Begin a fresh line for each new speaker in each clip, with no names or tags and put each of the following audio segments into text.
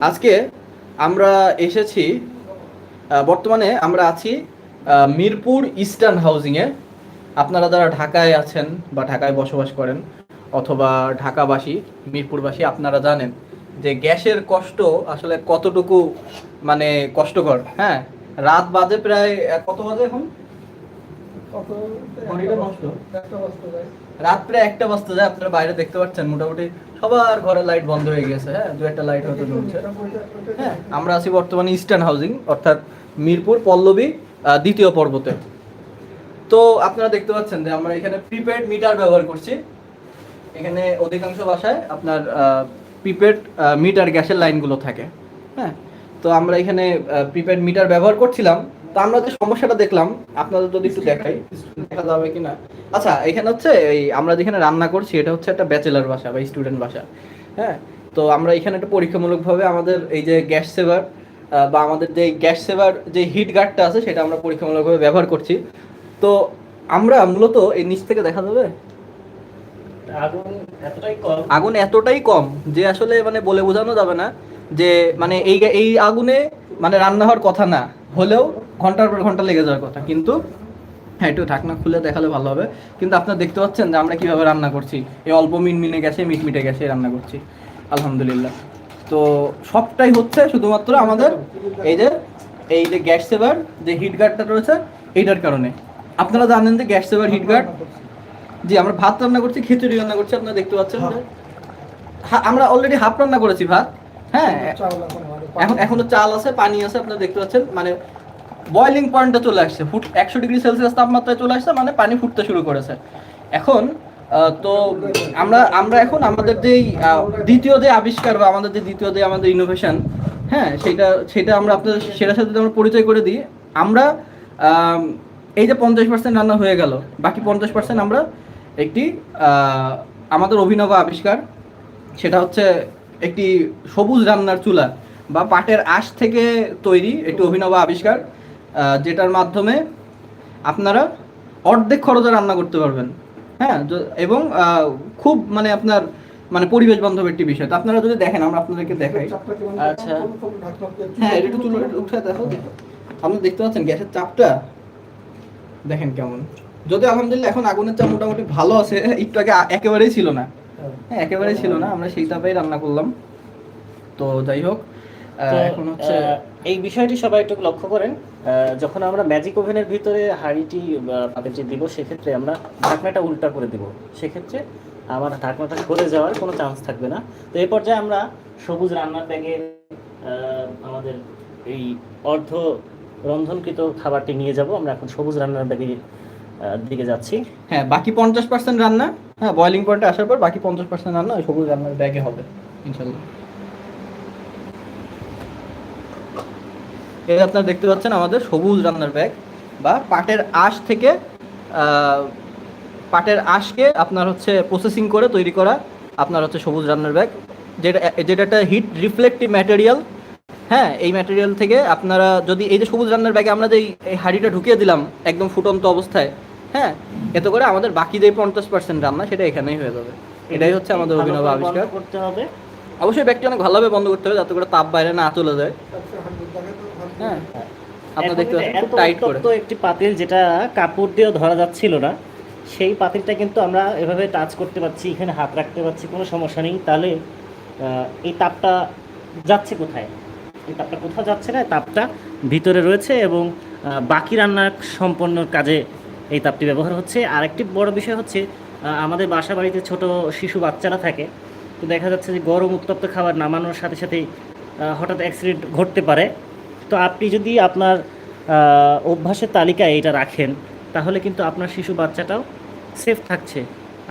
আজকে আমরা এসেছি বর্তমানে আমরা আছি মিরপুর ইস্টার্ন হাউজিংয়ে আপনারা যারা ঢাকায় আছেন বা ঢাকায় বসবাস করেন অথবা ঢাকাবাসী, মিরপুরবাসী, আপনারা জানেন যে গ্যাসের কষ্ট আসলে কতটুকু মানে কষ্টকর হ্যাঁ? রাত বাজে প্রায় কত বাজে এখন? নষ্ট। রাত প্রায় একটা বাজতে যায়, আপনারা বাইরে দেখতে পাচ্ছেন, মোটামুটি সবার ঘরে লাইট বন্ধ হয়ে গেছে হ্যাঁ দু একটা লাইট হয়তো জ্বলছে। হ্যাঁ আমরা আছি বর্তমানে ইস্টার্ন হাউজিং অর্থাৎ মিরপুর, পল্লবী দ্বিতীয় পর্বতে। তো আপনারা দেখতে পাচ্ছেন যে আমরা এখানে প্রিপেড মিটার ব্যবহার করছি। এখানে অধিকাংশ বাসায় আপনার প্রিপেড মিটার গ্যাসের লাইনগুলো থাকে। হ্যাঁ তো আমরা এখানে প্রিপেড মিটার ব্যবহার করছিলাম। তো আমরা যে সমস্যাটা দেখলাম আপনাদের যদি একটু দেখাই দেখা যাবে কিনা। আচ্ছা এখানে হচ্ছে এই আমরা যেখানে রান্না করছি এটা হচ্ছে একটা ব্যাচেলার বাসা বা স্টুডেন্ট বাসা হ্যাঁ? তো আমরা এখানে একটা পরীক্ষামূলকভাবে আমাদের এই যে গ্যাস সেভার বা আমাদের যে গ্যাস সেভার যে হিট গার্ডটা আছে সেটা আমরা পরীক্ষামূলকভাবে ব্যবহার করছি। তো আমরা মূলত এই নিচ থেকে দেখা যাবে?
আগুন এতটাই কম।
আগুন এতটাই কম যে আসলে মানে বলে বোঝানো যাবে না যে মানে এই এই আগুনে মানে রান্না হওয়ার কথা না। হলেও ঘণ্টার পর ঘণ্টা লেগে যাওয়ার কথা। কিন্তু হ্যাঁ একটু ঢাকনা খুলে দেখালে ভালো হবে। কিন্তু আপনারা দেখতে পাচ্ছেন যে আমরা কীভাবে রান্না করছি। এই অল্প মিনমিনে গ্যাসে মিটমিটে গ্যাসে রান্না করছি। আলহামদুলিল্লাহ। তো সবটাই হচ্ছে শুধুমাত্র আমাদের এই যে এই যে গ্যাস সেভার যে হিট গার্ডটা রয়েছে এইটার কারণে। আপনারা জানেন যে গ্যাস সেভার হিট গার্ড জি আমরা ভাত রান্না করছি খিচুড়ি রান্না করছি আপনারা দেখতে পাচ্ছেন আমরা অলরেডি হাফ রান্না করেছি ভাত। হ্যাঁ এখন এখনও চাল আছে পানি আছে আপনারা দেখতে পাচ্ছেন। মানে বয়লিং পয়েন্টটা চলে আসছে। ফুট একশো ডিগ্রি সেলসিয়াস তাপমাত্রায় চলে আসছে মানে পানি ফুটতে শুরু করেছে। এখন তো আমরা আমরা এখন আমাদের যেই দ্বিতীয় যে আবিষ্কার বা আমাদের যে দ্বিতীয় যে আমাদের ইনোভেশন হ্যাঁ সেটা সেটা আমরা আপনাদের, সেটার সাথে আমরা পরিচয় করে দিই, আমরা এই যে পঞ্চাশ পার্সেন্ট রান্না হয়ে গেল, বাকি পঞ্চাশ পার্সেন্ট আমরা একটি আমাদের অভিনব আবিষ্কার। সেটা হচ্ছে একটি সবুজ রান্নার চুলা বা পাটের আঁশ থেকে তৈরি একটি অভিনব আবিষ্কার। যেটার মাধ্যমে আপনারা অর্ধেক খরচে রান্না করতে পারবেন। হ্যাঁ এবং আহ, খুব মানে আপনার মানে পরিবেশ বান্ধব একটি বিষয়। তো আপনারা যদি দেখেন আমরা আপনাদেরকে দেখাই। আচ্ছা। হ্যাঁ একটু তুলে উঠে দেখো। আপনি দেখতে পাচ্ছেন গ্যাসের চাপটা? দেখেন কেমন। যদি আলহামদুলিল্লাহ এখন আগুনের চাপ মোটামুটি ভালো আছে একটু আগে একেবারেই ছিল না। হ্যাঁ। একেবারেই ছিল না। আমরা সেই তাপেই রান্না করলাম। তো যাই হোক আহ, এখন হচ্ছে
এই বিষয়টি সবাই একটু লক্ষ্য করেন যখন আমরা ম্যাজিক ওভেনের ভিতরে হাঁড়িটি পাতিলটি দিব, সেক্ষেত্রে আমরা ঢাকনাটা উল্টা করে দিব। সেক্ষেত্রে আমার ঢাকনাটা সরে যাওয়ার কোনো চান্স থাকবে না। তো এই পর্যায়ে আমরা সবুজ রান্নার ব্যাগে আমাদের এই অর্ধ রন্ধনকৃত খাবারটি নিয়ে যাব। আমরা এখন সবুজ রান্নার ব্যাগে দিকে যাচ্ছি।
হ্যাঁ বাকি পঞ্চাশ পার্সেন্ট রান্না হ্যাঁ বয়লিং পয়েন্টে আসার পর বাকি পঞ্চাশ পার্সেন্ট রান্না ওই সবুজ রান্নার ব্যাগে হবে, ইনশাল্লাহ। এই আপনারা দেখতে পাচ্ছেন আমাদের সবুজ রান্নার ব্যাগ বা পাটের আঁশ থেকে পাটের আঁশকে আপনার হচ্ছে প্রসেসিং করে তৈরি করা আপনার হচ্ছে সবুজ রান্নার ব্যাগ যেটা যেটা একটা হিট রিফ্লেক্টিভ ম্যাটেরিয়াল হ্যাঁ এই ম্যাটেরিয়াল থেকে আপনারা যদি এই যে সবুজ রান্নার ব্যাগে আমরা যে এই- এই হাঁড়িটা ঢুকিয়ে দিলাম একদম ফুটন্ত অবস্থায় হ্যাঁ এতে করে আমাদের বাকি যে পঞ্চাশ পার্সেন্ট রান্না সেটা এখানেই হয়ে যাবে। এটাই হচ্ছে আমাদের অভিনব আবিষ্কার।
করতে হবে।
অবশ্যই ব্যাগটি অনেক ভালোভাবে বন্ধ করতে হবে যাতে করে তাপ বাইরে না চলে যায়। হ্যাঁ। আপনারা
এখন
দেখতে
এটা
পাচ্ছেন খুব
এত
টাইট করে।
উত্তপ্ত একটি পাতিল যেটা কাপড় দিয়েও ধরা যাচ্ছিল না সেই পাতিলটা কিন্তু আমরা এভাবে টাচ করতে পারছি এখানে হাত রাখতে পারছি কোনো সমস্যা নেই। তাহলে এই তাপটা যাচ্ছে কোথায়? এই তাপটা কোথাও যাচ্ছে না তাপটা ভিতরে রয়েছে এবং বাকি রান্না সম্পন্ন কাজে এই তাপটি ব্যবহার হচ্ছে। আর একটি বড় বিষয় হচ্ছে আমাদের বাসা বাড়িতে ছোট শিশু বাচ্চারা থাকে তো দেখা যাচ্ছে যে গরম উত্তপ্ত খাবার নামানোর সাথে সাথেই হঠাৎ অ্যাক্সিডেন্ট ঘটতে পারে। তো আপনি যদি আপনার অভ্যাসের তালিকায় এটা রাখেন তাহলে কিন্তু আপনার শিশু বাচ্চাটাও সেফ থাকছে।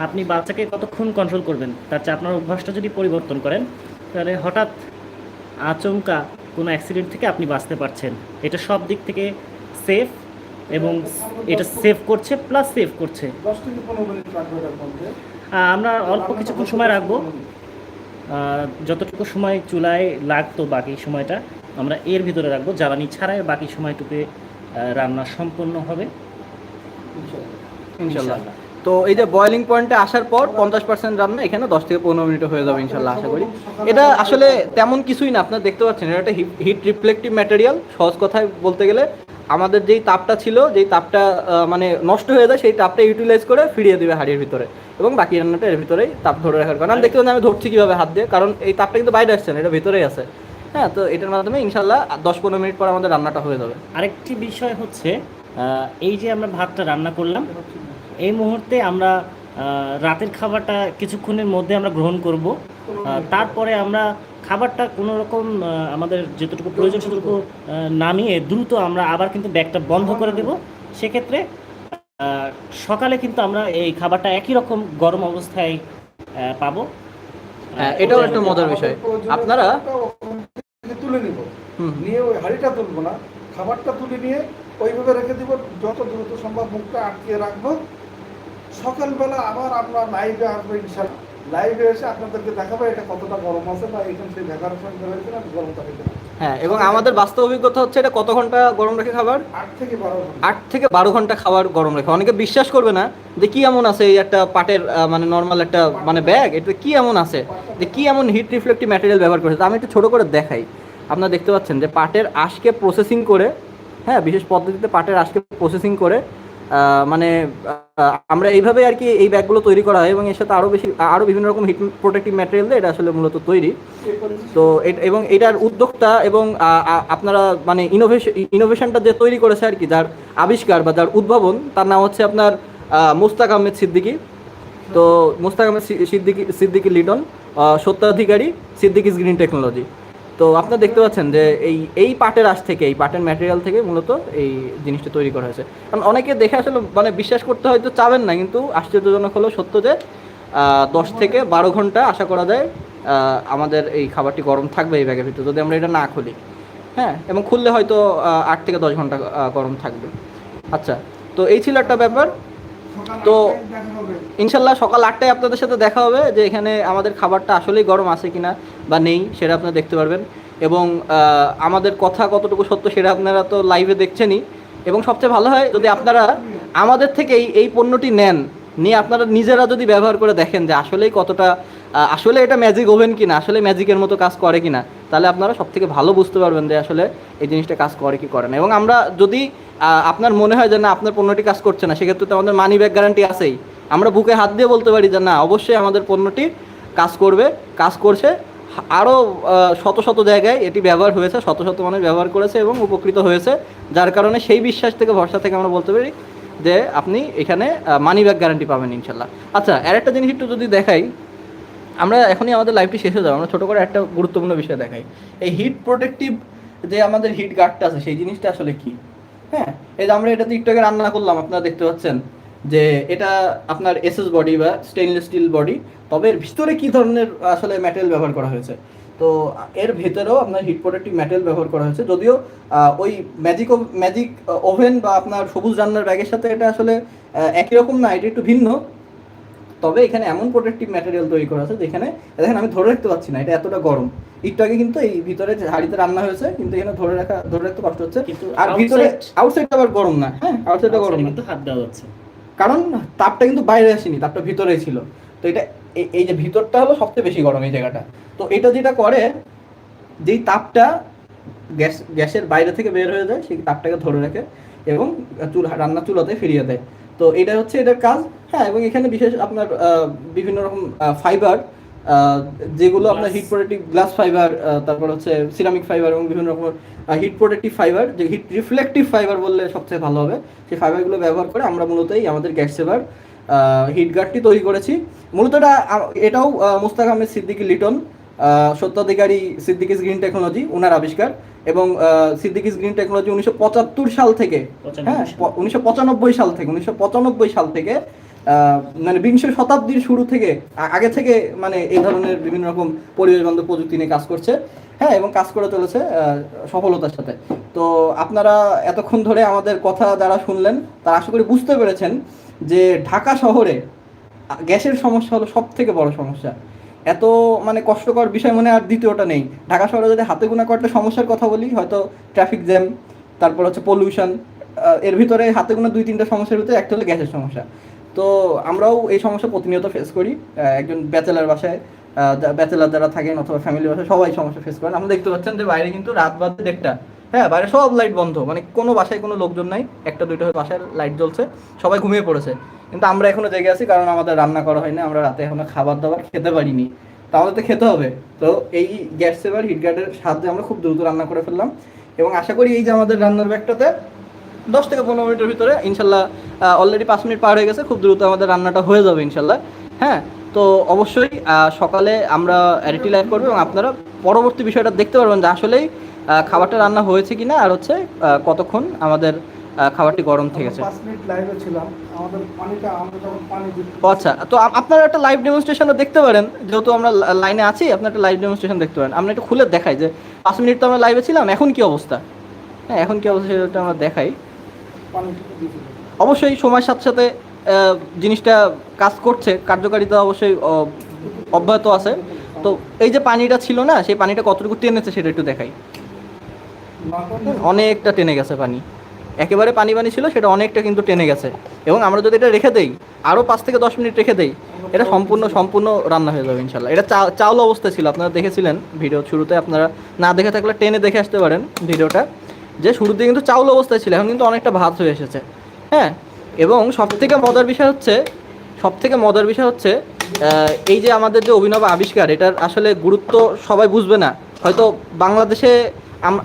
আপনি বাচ্চাকে কতক্ষণ কন্ট্রোল করবেন? তার চেয়ে আপনার অভ্যাসটা যদি পরিবর্তন করেন তাহলে হঠাৎ আচমকা কোনো অ্যাক্সিডেন্ট থেকে আপনি বাঁচতে পারছেন। এটা সব দিক থেকে সেফ এবং এটা সেভ করছে প্লাস সেভ করছে। আমরা অল্প কিছুক্ষণ সময় রাখব। যতটুকু সময় চুলায় লাগতো বাকি সময়টা আমরা এর ভিতরে রাখব। জ্বালানি ছাড়াই বাকি সময়টুকু রান্না সম্পন্ন হবে।
ইনশাল্লাহ। তো এই যে বয়লিং পয়েন্টে আসার পর পঞ্চাশ পার্সেন্ট রান্না এখানে দশ থেকে পনেরো মিনিট হয়ে যাবে ইনশাল্লাহ আশা করি। এটা আসলে তেমন কিছুই না আপনারা দেখতে পাচ্ছেন এটা একটা হিট রিফ্লেক্টিভ ম্যাটেরিয়াল সহজ কথায় বলতে গেলে। আমাদের যেই তাপটা ছিল যেই তাপটা মানে নষ্ট হয়ে যায় সেই তাপটা ইউটিলাইজ করে ফিরিয়ে দেবে হাড়ির ভিতরে। এবং বাকি রান্নাটা এর ভিতরেই তাপ ধরে রাখার কারণ। আমি দেখতে পাচ্ছি আমি ধরছি কীভাবে হাত দিয়ে, কারণ এই তাপটা কিন্তু বাইরে আসছে না, এটা ভিতরেই আছে। হ্যাঁ তো এটার মাধ্যমে ইনশাল্লাহ দশ পনেরো মিনিট পর আমাদের রান্নাটা হয়ে যাবে।
আরেকটি বিষয় হচ্ছে এই যে আমরা ভাতটা রান্না করলাম, এই মুহূর্তে আমরা রাতের খাবারটা কিছুক্ষণের মধ্যে আমরা গ্রহণ করব। তারপরে আমরা খাবারটা কোনো রকম আমাদের যতটুকু প্রয়োজন সেটুকু নামিয়ে দ্রুত আমরা আবার কিন্তু ব্যাগটা বন্ধ করে দেব। সেক্ষেত্রে সকালে কিন্তু আমরা এই খাবারটা একই রকম গরম অবস্থায় পাব।
হ্যাঁ এটাও একটা মজার বিষয়। আপনারা
তুলে নিব। নিয়ে ওই হাঁড়িটা তুলবো না। খাবারটা তুলে নিয়ে ওইভাবে রেখে দিব যত দ্রুত সম্ভব মুখটা আটকে রাখব। সকালবেলা আবার আমরা লাইভে আসব ইনশাল্লাহ লাইভে এসে আপনাদেরকে দেখাবো এটা কতটা গরম আছে বা এখান থেকে ডেকোরেশন করেছে না গরমটা হয়েছে
হ্যাঁ এবং আমাদের বাস্তব অভিজ্ঞতা হচ্ছে এটা কত ঘণ্টা গরম রাখে খাবার?
আট থেকে বারো
আট থেকে বারো ঘণ্টা খাবার গরম রাখে। অনেকে বিশ্বাস করবে না যে কি এমন আছে এই একটা পাটের মানে নর্মাল একটা মানে ব্যাগ এটা কি এমন আছে? যে কি এমন হিট রিফ্লেক্টিভ ম্যাটেরিয়াল ব্যবহার করেছে? আমি একটু ছোট করে দেখাই। আপনারা দেখতে পাচ্ছেন যে পাটের আঁশকে প্রসেসিং করে হ্যাঁ বিশেষ পদ্ধতিতে পাটের আঁশকে প্রসেসিং করে মানে আমরা এইভাবে আর কি এই ব্যাগগুলো তৈরি করা হয় এবং এর সাথে আরও বেশি আরও বিভিন্ন রকম হিট প্রোটেক্টিভ ম্যাটেরিয়াল দিয়ে এটা আসলে মূলত তৈরি। তো এবং এটার উদ্যোক্তা এবং আপনারা মানে ইনোভেশন ইনোভেশনটা যে তৈরি করেছে আর কি যার আবিষ্কার বা যার উদ্ভাবন তার নাম হচ্ছে আপনার মুস্তাক আহমেদ সিদ্দিকী। তো মুস্তাক আহমেদ সিদ্দিকী সিদ্দিকী লিটন আহ, সত্ত্বাধিকারী সিদ্দিকিস গ্রিন টেকনোলজি। তো আপনারা দেখতে পাচ্ছেন যে এই এই পাটের আশ থেকে, এই পাটের ম্যাটেরিয়াল থেকে মূলত এই জিনিসটা তৈরি করা হয়েছে। কারণ অনেকে দেখে আসলে মানে বিশ্বাস করতে হয়তো চাবেন না, কিন্তু আশ্চর্যজনক হলো সত্য যে দশ থেকে বারো ঘণ্টা আশা করা যায় আমাদের এই খাবারটি গরম থাকবে এই ব্যাগের ভিতরে, যদি আমরা এটা না খুলি। হ্যাঁ এবং খুললে হয়তো আট থেকে দশ ঘণ্টা গরম থাকবে। আচ্ছা তো এই ছিল একটা ব্যাপার। তো- ইনশাল্লাহ সকাল আটটায় আপনাদের সাথে দেখা হবে যে এখানে আমাদের খাবারটা আসলেই গরম আছে কিনা বা নেই সেটা আপনারা দেখতে পারবেন। এবং আমাদের কথা কতটুকু সত্য সেটা আপনারা তো লাইভে দেখছেনই। এবং সবচেয়ে ভালো হয় যদি আপনারা আমাদের থেকেই এই পণ্যটি নেন, নিয়ে আপনারা নিজেরা যদি ব্যবহার করে দেখেন যে আসলেই কতটা আসলে এটা ম্যাজিক ওভেন কিনা, আসলে ম্যাজিকের মতো কাজ করে কিনা, তাহলে আপনারা সব থেকে ভালো বুঝতে পারবেন যে আসলে এই জিনিসটা কাজ করে কি করে না। এবং আমরা যদি আপনার মনে হয় যে না, আপনার পণ্যটি কাজ করছে না, সেক্ষেত্রে তো আমাদের মানি ব্যাক গ্যারান্টি আছেই। আমরা বুকে হাত দিয়ে বলতে পারি যে না, অবশ্যই আমাদের পণ্যটি কাজ করবে, কাজ করছে। আরও শত শত জায়গায় এটি ব্যবহার হয়েছে, শত শত মানুষ ব্যবহার করেছে এবং উপকৃত হয়েছে, যার কারণে সেই বিশ্বাস থেকে, ভরসা থেকে আমরা বলতে পারি যে আপনি এখানে মানি ব্যাক গ্যারান্টি পাবেন ইনশাল্লাহ। আচ্ছা আর একটা জিনিস একটু যদি দেখাই, আমরা এখনই আমাদের লাইফটি শেষ হয়ে যাব। আমরা ছোটো করে একটা গুরুত্বপূর্ণ বিষয় দেখাই। এই হিট প্রোটেক্টিভ যে আমাদের হিট গার্ডটা আছে, সেই জিনিসটা আসলে কি? হ্যাঁ এই যে আমরা এটা টিকটকে রান্না করলাম, আপনারা দেখতে পাচ্ছেন যে এটা আপনার এসএস বডি বা স্টেইনলেস স্টিল বডি তবে এর ভিতরে কি ধরনের আসলে ম্যাটেরিয়াল ব্যবহার করা হয়েছে? তো এর ভেতরেও আপনার হিট প্রোটেক্টিভ ম্যাটেরিয়াল ব্যবহার করা হয়েছে, যদিও ওই ম্যাজিক ম্যাজিক ওভেন বা আপনার সবুজ রান্নার ব্যাগের সাথে এটা আসলে একই রকম না, এটা একটু ভিন্ন। তবে এখানে এমন প্রোটেক্টিভ ম্যাটেরিয়াল তৈরি করা আছে যেখানে দেখেন আমি ধরে রাখতে পারছি না এটা এতটা গরম। একটু আগে কিন্তু এই ভিতরে হাড়িতে রান্না হয়েছে কিন্তু এখানে ধরে রাখা ধরে রাখতে কষ্ট হচ্ছে। আর ভিতরে আউটসাইড আবার গরম না হ্যাঁ? আউটসাইডটা গরম না।
কিন্তু হাত দেওয়া যাচ্ছে।
কারণ তাপটা কিন্তু বাইরে আসেনি তাপটা ভিতরেই ছিল। তো এটা এই- এই যে ভিতরটা হলো সবচেয়ে বেশি গরম এই জায়গাটা। তো এটা যেটা করে যেই তাপটা গ্যাস গ্যাসের বাইরে থেকে বের হয়ে যায় সেই তাপটাকে ধরে রাখে এবং চুল রান্না চুলাতে ফিরিয়ে দেয়। তো এটা হচ্ছে এটার কাজ। হ্যাঁ এবং এখানে বিশেষ আপনার বিভিন্ন রকম ফাইবার যেগুলো আপনার হিট প্রোটেক্টিভ গ্লাস ফাইবার তারপর হচ্ছে সিরামিক ফাইবার এবং বিভিন্ন রকম হিট প্রোটেক্টিভ ফাইবার যে হিট রিফ্লেক্টিভ ফাইবার বললে সবচেয়ে ভালো হবে। সেই ফাইবারগুলো ব্যবহার করে আমরা মূলত এই আমাদের গ্যাস সেভার হিট গার্ডটি তৈরি করেছি। মূলত এটা এটাও মুস্তাক আহমেদ সিদ্দিকী লিটন আহ, সত্ত্বাধিকারী সিদ্দিকিস গ্রিন টেকনোলজি ওনার আবিষ্কার। এবং সিদ্দিকিস গ্রিন টেকনোলজি উনিশশো পঁচাত্তর সাল থেকে হ্যাঁ উনিশশো পঁচানব্বই সাল থেকে উনিশশো পঁচানব্বই সাল থেকে মানে বিংশ শতাব্দীর শুরু থেকে আগে থেকে মানে এই ধরনের বিভিন্ন রকম পরিবেশ বান্ধব প্রযুক্তি নিয়ে কাজ করছে। হ্যাঁ এবং কাজ করে চলেছে সফলতার সাথে। তো আপনারা এতক্ষণ ধরে আমাদের কথা যারা শুনলেন, তারা আশা করি বুঝতে পেরেছেন যে ঢাকা শহরে গ্যাসের সমস্যা হলো সব থেকে বড় সমস্যা। এত মানে কষ্টকর বিষয় মনে আর দ্বিতীয়টা নেই। ঢাকা শহরে যদি হাতে গোনা কয়েকটা সমস্যার কথা বলি, হয়তো ট্রাফিক জ্যাম, তারপর হচ্ছে পলিউশন এর ভিতরে হাতে গোনা দুই তিনটা সমস্যার ভিতরে একটা হলো গ্যাসের সমস্যা। তো আমরাও এই সমস্যা প্রতিনিয়ত ফেস করি। একজন ব্যাচেলার বাসায় ব্যাচেলার যারা থাকেন অথবা ফ্যামিলি বাসায়, সবাই সমস্যা ফেস করেন। আপনারা দেখতে পাচ্ছেন যে বাইরে কিন্তু রাত বাজে দেড়টা। হ্যাঁ বাইরে সব লাইট বন্ধ। মানে কোনো বাসায় কোনো লোকজন নাই। একটা, দুইটা বাসায় লাইট জ্বলছে। সবাই ঘুমিয়ে পড়েছে। কিন্তু আমরা এখনও জেগে আছি কারণ আমাদের রান্না করা হয়নি আমরা রাতে এখনও খাবার দাবার খেতে পারিনি। তো আমাদের তো খেতে হবে। তো এই গ্যাস সেভার হিট গার্ডের সাহায্যে আমরা খুব দ্রুত রান্না করে ফেললাম। এবং আশা করি এই যে আমাদের রান্নার ব্যাগটাতে দশ থেকে পনেরো মিনিটের ভিতরে ইনশাল্লাহ অলরেডি পাঁচ মিনিট পার হয়ে গেছে খুব দ্রুত আমাদের রান্নাটা হয়ে যাবে ইনশাল্লাহ। হ্যাঁ তো অবশ্যই সকালে আমরা অ্যারিটি লাইভ করব এবং আপনারা পরবর্তী বিষয়টা দেখতে পারবেন যে আসলেই খাবারটা রান্না হয়েছে কিনা আর হচ্ছে কতক্ষণ আমাদের খাবারটি গরম থেকেছে। আচ্ছা তো আপনারা একটা লাইভ ডেমনস্ট্রেশনও দেখতে পারেন যেহেতু আমরা লাইনে আছি আপনারা একটা লাইভ ডেমনস্ট্রেশন দেখতে পারেন। আমরা একটু খুলে দেখাই যে পাঁচ মিনিট তো আমরা লাইভে ছিলাম এখন কি অবস্থা? হ্যাঁ এখন কি অবস্থা সেটা আমরা দেখাই। অবশ্যই সময়ের সাথে সাথে জিনিসটা কাজ করছে, কার্যকারিতা অবশ্যই অব্যাহত আছে। তো এই যে পানিটা ছিল না, সেই পানিটা কতটুকু টেনেছে সেটা একটু দেখাই। অনেকটা টেনে গেছে পানি। একেবারে পানি পানি ছিল, সেটা অনেকটা কিন্তু টেনে গেছে। এবং আমরা যদি এটা রেখে দেই, আরও পাঁচ থেকে দশ মিনিট রেখে দেই, এটা সম্পূর্ণ সম্পূর্ণ রান্না হয়ে যাবে ইনশাল্লাহ এটা চাউল অবস্থায় ছিল, আপনারা দেখেছিলেন ভিডিও শুরুতে, আপনারা না দেখে থাকলে টেনে দেখে আসতে পারেন ভিডিওটা। যে শুরুতে কিন্তু চাউল অবস্থায় ছিল, এখন কিন্তু অনেকটা ভাত হয়ে এসেছে। হ্যাঁ? এবং সব থেকে মজার বিষয় হচ্ছে সব থেকে মজার বিষয় হচ্ছে এই যে আমাদের যে অভিনব আবিষ্কার, এটার আসলে গুরুত্ব সবাই বুঝবে না। হয়তো বাংলাদেশে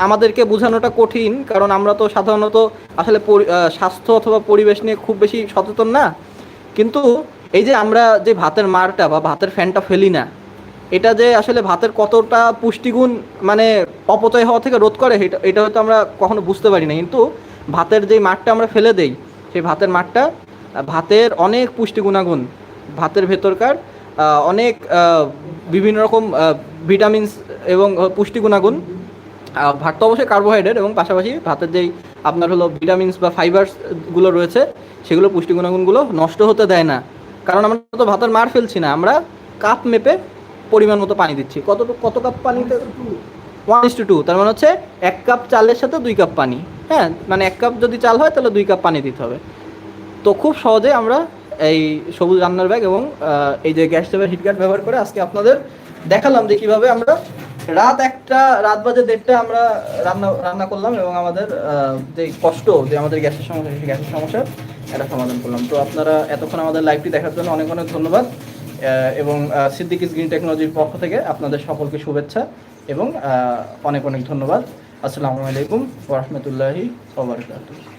আমাদেরকে বোঝানোটা কঠিন, কারণ আমরা তো সাধারণত আসলে স্বাস্থ্য অথবা পরিবেশ নিয়ে খুব বেশি সচেতন না। কিন্তু এই যে আমরা যে ভাতের মারটা বা ভাতের ফ্যানটা ফেলি না এটা যে আসলে ভাতের কতটা পুষ্টিগুণ মানে অপচয় হওয়া থেকে রোধ করে এটা এটা হয়তো আমরা কখনো বুঝতে পারি না কিন্তু ভাতের যে মাঠটা আমরা ফেলে দেই সেই ভাতের মাঠটা ভাতের অনেক পুষ্টিগুণাগুণ ভাতের ভেতরকার অনেক বিভিন্ন রকম ভিটামিনস এবং আহ, পুষ্টিগুণাগুণ আহ, ভাত তো অবশ্যই কার্বোহাইড্রেট এবং পাশাপাশি ভাতের যেই আপনার হলো ভিটামিনস বা ফাইবার্সগুলো রয়েছে সেগুলো পুষ্টিগুণাগুণগুলো নষ্ট হতে দেয় না। কারণ আমরা তো ভাতের মার ফেলছি না আমরা কাপ মেপে পরিমাণ মতো পানি দিচ্ছি। কত কত কাপ পানিতে? ওয়ান ইস টু টু তার মানে হচ্ছে এক কাপ চালের সাথে দুই কাপ পানি। হ্যাঁ মানে এক কাপ যদি চাল হয়, তাহলে দুই কাপ পানি দিতে হবে। তো খুব সহজে আমরা এই সবুজ রান্নার ব্যাগ এবং এই যে গ্যাস স্টোভের হিটগার্ড ব্যবহার করে আজকে আপনাদের দেখালাম যে কীভাবে আমরা রাত একটা, রাত বাজে দেড়টা আমরা রান্না রান্না করলাম এবং আমাদের যে কষ্ট, যে আমাদের গ্যাসের সমস্যা গ্যাসের সমস্যা এটা সমাধান করলাম। তো আপনারা এতক্ষণ আমাদের লাইভটি দেখার জন্য অনেক অনেক ধন্যবাদ। এবং সিদ্দিকিস গ্রিন টেকনোলজির পক্ষ থেকে আপনাদের সকলকে শুভেচ্ছা এবং অনেক অনেক ধন্যবাদ। আসসালামু আলাইকুম ওরহমতুল্লাহি ওবরাকাতুহ